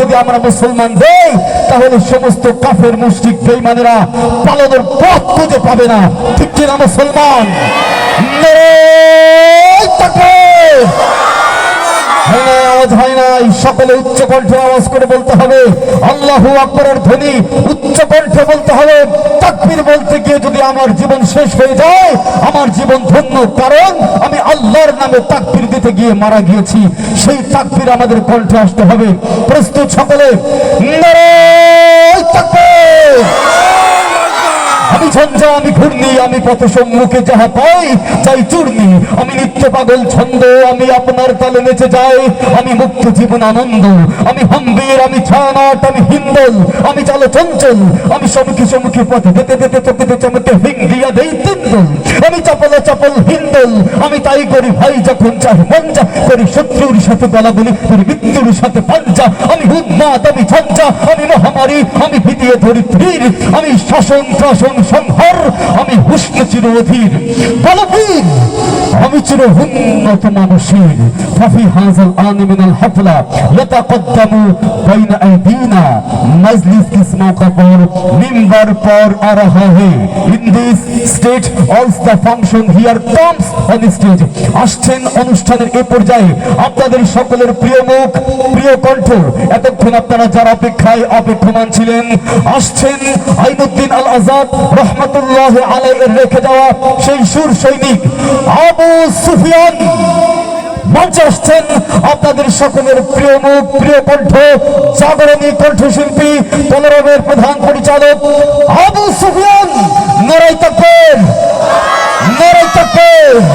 যদি আমরা মুসলমান দেই, তাহলে সমস্ত কাফের, মুশরিক বেইমানেরা পালানোর পথ খুঁজে পাবে না। ঠিক কিনা মুসলমান? হয় উচ্চ কণ্ঠে বলতে হবে বলতে গিয়ে যদি আমার জীবন শেষ হয়ে যায়, আমার জীবন ধন্য। কারণ আমি আল্লাহর নামে তাকবির দিতে গিয়ে মারা গিয়েছি। সেই তাকবির আমাদের কণ্ঠে আসতে হবে। প্রস্তুত সকলে আমি ঝঞ্ঝা সম্মুখে চাই আমি মুক্ত জীবন আনন্দ, আমি আমি ছানাট আমি হিন্দল, আমি চালো চঞ্চল। আমি সমুখী সমুখী পথে যেতে চোখে হিং দিয়া দেই তিন্দল আমি চপল চপল হিন্দল আমি তাই করি ভাই যখন চাই মঞ্জা, করি শত্রুর সাথে গলা বলি করি মৃত্যুর সাথে পাঞ্জা। আমি উন্মাদ, আমি ঝঞ্ঝা, আমি মহামারী, আমি ভিতিয়ে ধরি ধীর আমি শাসন শাসন সংহার, আমি হুষ্ণ চির অধীর। বলবীর আমি চির উন্নত মানসীর ফাফি হাজাল আনি মিনাল হাফলা ইয়াতাকদ্দামু বাইনা আইদিনা। মজলিস কিস মৌকা পর মিম্বার পর আ হে। In this state also the function here comes on stage আসছেন অনুষ্ঠানের এ পর্যায়ে আপনাদের সকলের প্রিয় মুখ, প্রিয় কণ্ঠ। এতক্ষণ আপনারা অপেক্ষায় অপেক্ষমান ছিলেন, আসছেন আইনুদ্দিন আল আজাদ রহমতুল্লাহ রেখে যাওয়া সেই সুর সৈনিক আবু সুফিয়ান। মঞ্চে আসছেন আপনাদের সকলের প্রিয় মুখ, প্রিয় কণ্ঠ, জাগরণী কণ্ঠশিল্পী পনেরবের প্রধান পরিচালক আবু সুফিয়ান নরাই তকবীর নরাই তকবীর নরাই তকবীর আসসালামু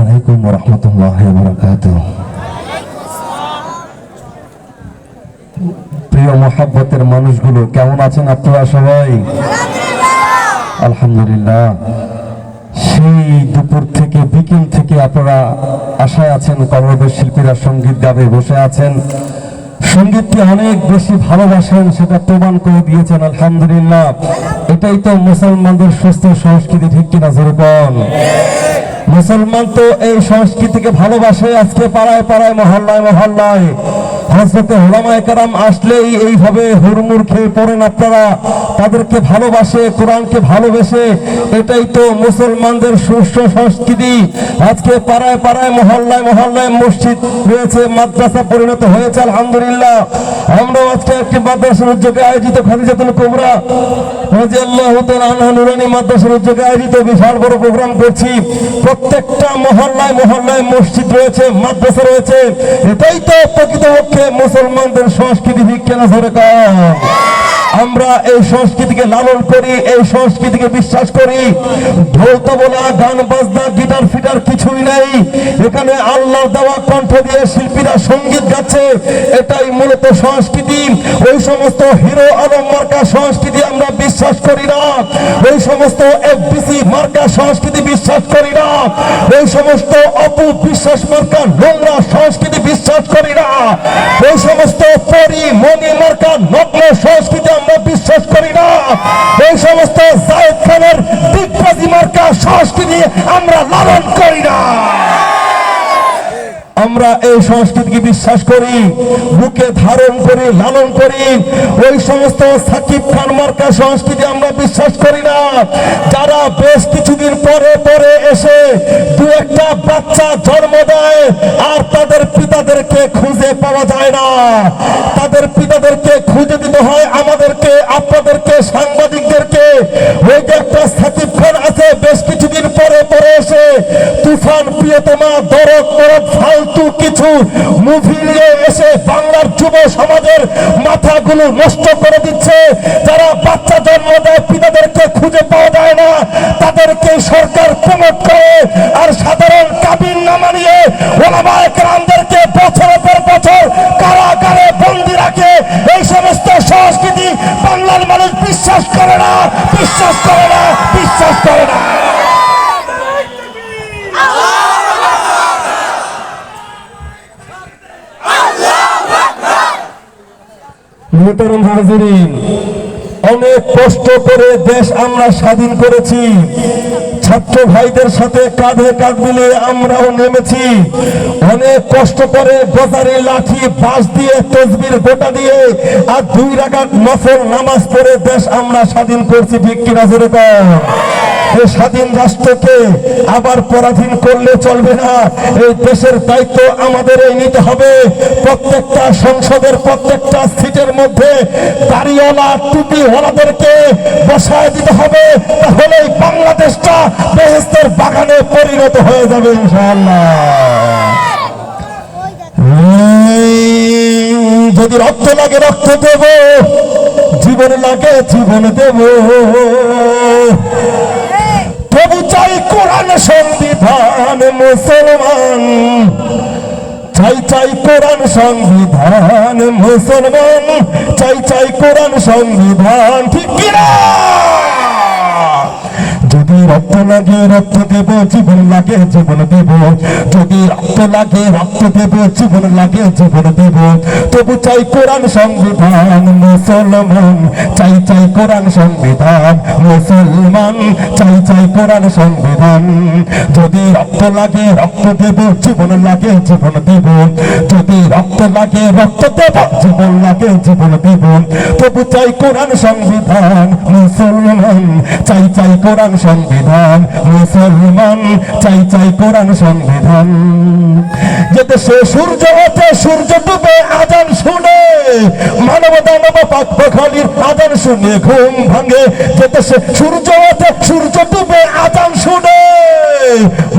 আলাইকুম ওয়া রাহমাতুল্লাহি ওয়া বারাকাতুহু প্রিয় মহাব্বতের মানুষগুলো কেমন আছেন আপনারা সবাই? আলহামদুলিল্লাহ। সেই দুপুর থেকে, বিকেল থেকে আপনারা আশায় আছেন কর্মবেশ শিল্পীরা সংগীত গাবে বসে আছেন। সঙ্গীতকে অনেক বেশি ভালোবাসেন, সেটা প্রমাণ করে দিয়েছেন, আলহামদুলিল্লাহ। এটাই তো মুসলমানদের সুস্থ সংস্কৃতি, ঠিক কিনা যেরকম মুসলমান তো এই সংস্কৃতিকে ভালোবাসে, আজকে পাড়ায় পাড়ায়, মহল্লায় মহল্লায়। হজরতে হোলামায় কারাম আসলেই এইভাবে হুড়মুড় খেয়ে পড়েন আপনারা। তাদেরকে ভালোবাসে, কোরআনকে ভালোবেসে। এটাই তো মুসলমানদের সুস্থ সংস্কৃতি। আজকে পাড়ায় পাড়ায়, মহল্লায় মহল্লায় মসজিদ রয়েছে, মাদ্রাসা পরিণত হয়েছে, আলহামদুলিল্লাহ। আমরাও আজকে একটি মাদ্রাসার উদ্যোগে আয়োজিত খাদিজাতুল তাআলা নুরানি মাদ্রাসার উদ্যোগে আয়োজিত বিশাল বড় প্রোগ্রাম করছি। প্রত্যেকটা মহল্লায় মহল্লায় মসজিদ রয়েছে, মাদ্রাসা রয়েছে। এটাই তো প্রকৃতপক্ষে মুসলমানদের সংস্কৃতি বিজ্ঞান সরকার আমরা এই সংস্কৃতিকে লালন করি, এই সংস্কৃতিকে বিশ্বাস করি। ঢোল তবলা গান, বাজনা, গিটার, ফিটার কিছুই নেই। এখানে আল্লাহ দেওয়া কণ্ঠ দিয়ে শিল্পীরা সংগীত গাচ্ছে। এটাই মূলত সংস্কৃতি। ওই সমস্ত হিরো আলম মার্কা সংস্কৃতি আমরা বিশ্বাস করি না। ওই সমস্ত এফবিসি মার্কা সংস্কৃতি বিশ্বাস করি না। ওই সমস্ত অপু বিশ্বাস মার্কা নোংরা সংস্কৃতি বিশ্বাস করি না। সমস্ত পরি মনি মার্কা নগ্ন সংস্কৃতি আমরা বিশ্বাস করি না। এই সমস্ত জায়দ খানের দিগ্বাজি মার্কা সংস্কৃতি আমরা লালন করি না। আমরা এই সংস্কৃতিকে বিশ্বাস করি, বুকে ধারণ করি, লালন করি। ওই সমস্ত সাকিব খান মার্কা সংস্কৃতি আমরা বিশ্বাস করি না। যারা বেশ কিছুদিন পরে পরে এসে দু একটা বাচ্চা জন্ম দেয়, আর তাদের পিতাদেরকে খুঁজে পাওয়া যায় না। তাদের পিতাদেরকে খুঁজে দিতে হয় আমাদেরকে, আপনাদেরকে, সাংবাদিকদেরকে। ওই যে একটা সাকিব খান আছে বেশ কিছুদিন পরে পরে এসে তুফান প্রিয়তমা, দরদ মরদ, ফালতু কিছু মুভি নিয়ে এসে বাংলার যুব সমাজের মাথাগুলো নষ্ট করে দিচ্ছে। যারা বাচ্চা জন্ম দেয়, পিতাদেরকে খুঁজে পাওয়া যায় না। তাদেরকে সরকার প্রমোট করে আর সাধারণ কাবিন নামা নিয়ে ওলামায়ে কেরামদেরকে বছরের পর বছর কারাগারে বন্দি রাখে। এই সমস্ত সংস্কৃতি বাংলার মানুষ বিশ্বাস করে না, বিশ্বাস করে না, বিশ্বাস করে না। মোহতরম হাজিরিন অনেক কষ্ট করে দেশ আমরা স্বাধীন করেছি। ছাত্র ভাইদের সাথে কাঁধে কাঁধ মিলিয়ে আমরাও নেমেছি। অনেক কষ্ট করে গজারি লাঠি, বাঁশ দিয়ে তসবির গোটা দিয়ে আর দুই রাগাত নফল নামাজ পড়ে দেশ আমরা স্বাধীন করছি। ঠিক কিনা জোরে কর। এই স্বাধীন রাষ্ট্রকে আবার পরাধীন করলে চলবে না। এই দেশের দায়িত্ব আমাদের এই নিতে হবে। প্রত্যেকটা সংসদের, প্রত্যেকটা সিটের মধ্যে দাড়িওয়ালা, টুপিওয়ালাদেরকে বসায় দিতে হবে। তাহলে বাংলাদেশটা বেহেস্তের বাগানে পরিণত হয়ে যাবে, ইনশাআল্লাহ। যদি রক্ত লাগে, রক্ত দেব। জীবন লাগে, জীবন দেব। কোরআন সংবিধান মুসলমান। চাই চাই কোরআন সংবিধান মুসলমান। চাই চাই কোরআন সংবিধান ঠিক কিনা? যদি রক্ত লাগে, রক্ত দেব, জীবন লাগে, জীবন দেব। যদি রক্ত লাগে, রক্ত দেব, জীবন লাগে, জীবন দেব। তবু চাই কোরআন সংবিধান, মুসলমান। চাই চাই কোরআন সংবিধান, মুসলমান। চাই চাই কোরআন সংবিধান। যদি রক্ত লাগে, রক্ত দেব, জীবন লাগে, জীবন দেব। যদি রক্ত লাগে, রক্ত দেব, জীবন লাগে, জীবন দেব। তবু চাই কোরআন সংবিধান, মুসলমান। চাই চাই কোরআন সংবিধান মুসলমান, চাই চাই কোরআন সংবিধান। যাতে সে সূর্য ওঠে, সূর্য ডুবে, আজান শুনে। মানব দানব পাক পখালির আজান শুনে ঘুম ভাঙে। যাতে সে সূর্য ওঠে, সূর্য ডুবে, আজান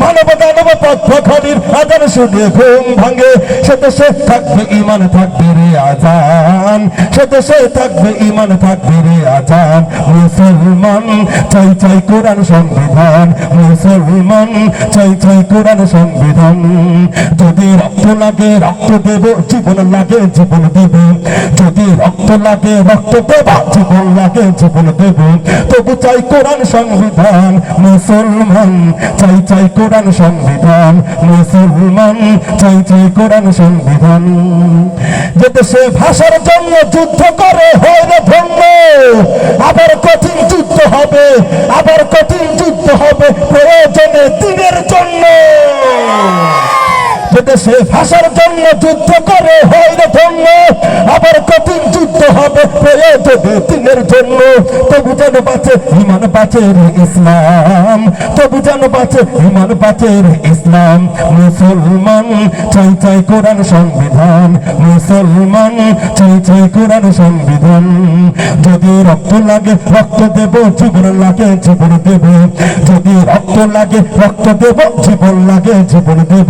মানব দানব পাক পখালির আজান শুনে ঘুম ভাঙে। সে দেশে থাকবে ইমান থাকবে রে আজান। সে দেশে থাকবে ইমান থাকবে রে আজান। মুসলমান, চাই চাই কোরআন সংবিধান। মুসলমান, চাই চাই কোরআন সংবিধান। যদি রক্ত লাগে, রক্ত দেব, জীবন লাগে, জীবন দেব। যদি রক্ত লাগে, রক্ত দেব, জীবন লাগে, জীবন দেব। তবু চাই কোরআন সংবিধান, মুসলমান, চাই চাই কোরআন সংবিধান, মুসলমান, চাই চাই কোরআন সংবিধান। যে দেশে ভাষার জন্য যুদ্ধ করে, হয় না ধন্য আবার কঠিন যুদ্ধ হবে, আবার কঠিন যুদ্ধ হবে প্রয়োজনে দিনের জন্য। জন্য যুদ্ধ করে হয় আবার কঠিন যুদ্ধ হবে জন্য। তবু যেন বাঁচে ইমান ইসলাম। তবু যেন বাঁচে ইমান ইসলাম। মুসলমান, চাই চাই কোরআন সংবিধান। মুসলমান, চাই চাই কোরআন সংবিধান। যদি রক্ত লাগে, রক্ত দেব, জীবন লাগে, জীবন দেব। যদি রক্ত লাগে, রক্ত দেব, জীবন লাগে, জীবন দেব।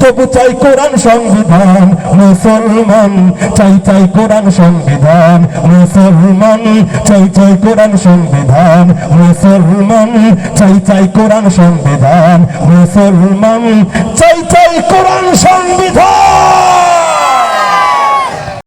তবু চাই কোরআন সংবিধান, মুসলমান, চাই চাই কোরআন সংবিধান, মুসলমান, চাই চাই কোরআন সংবিধান, মুসলমান, চাই চাই কোরআন সংবিধান, মুসলমান, চাই চাই কোরআন সংবিধান।